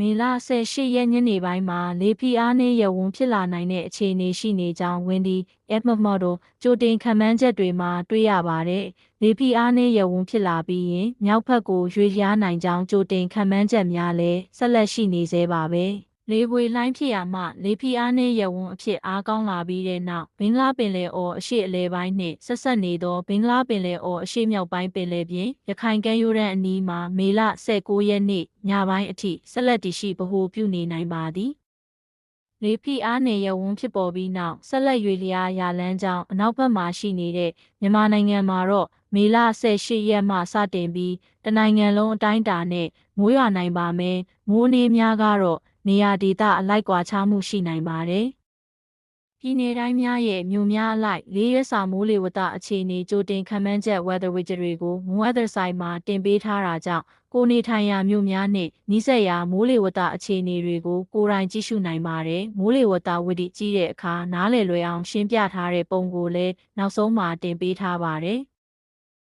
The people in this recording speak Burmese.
မေလ18ရက်ညနေပိုင်းမှာလေဖီအားနှင့်ရဝန်းဖြစ်လာနိုင်တဲ့အခြေအနေရှိနေကြောင်းဝင်ဒီအက်မမော်တို့ကြိုတင်ခံမှန်းချက်တွေမှာတွေ့ရပါတယ်။လေဖီအားနှင့်ရဝန်းဖြစ်လာပြီးရင်မြောက်ဘက်ကိုရွေ့လျားနိုင်ကြောင်းကြိုတင်ခံမှန်းချက်များလည်းဆက်လက်ရှိနေသေးပါပဲ။ လေပွေလှိုင်းဖြစ်ရာမှလေဖီအားနှင့်ရဝန်းအဖြစ်အားကောင်းလာပြီးတဲ့နောက်ဘင်္ဂလားပင်လယ်အော်အရှေ့အလယ်ပိုင်းနှင့်ဆက်ဆက်နေသောဘင်္ဂလားပင်လယ်အော်အရှေ့မြောက်ပိုင်းပင်လယ်ပြင်ရခိုင်ကမ်းရိုးတန်းအနီးမှာမေလ19ရက်နေ့ညပိုင်းအထိဆက်လက်တည်ရှိဗဟိုပြုနေနိုင်ပါသည် လေဖီအားနယ်ရဝန်းဖြစ်ပေါ်ပြီးနောက်ဆက်လက်ရွေလျားရာလန်းကြောင်းအနောက်ဘက်မှာရှိနေတဲ့မြန်မာနိုင်ငံမှာတော့မေလ18ရက်မှစတင်ပြီးတနိုင်ငံလုံးအတိုင်းအတာနဲ့မိုးရွာနိုင်ပါမယ်မိုးနေများကတော့နေရာဒေသအလိုက်ကွာခြားမှုရှိနိုင်ပါတယ်။ ပြည်내တိုင်းများရဲ့မြို့များအလိုက်လေးရက်စာမိုးလေဝသအခြေအနေကြိုတင်ခန့်မှန်းချက် weather widget တွေကို weather site မှာတင်ပေးထားတာကြောင့်ကိုနေထိုင်ရာမြို့များနဲ့နီးစပ်ရာမိုးလေဝသအခြေအနေတွေကိုကိုယ်တိုင်ကြည့်ရှုနိုင်ပါတယ်။မိုးလေဝသဝိတိကြီးတဲ့အခါနားလည်လွယ်အောင်ရှင်းပြထားတဲ့ပုံကိုလည်းနောက်ဆုံးမှာတင်ပေးထားပါတယ်။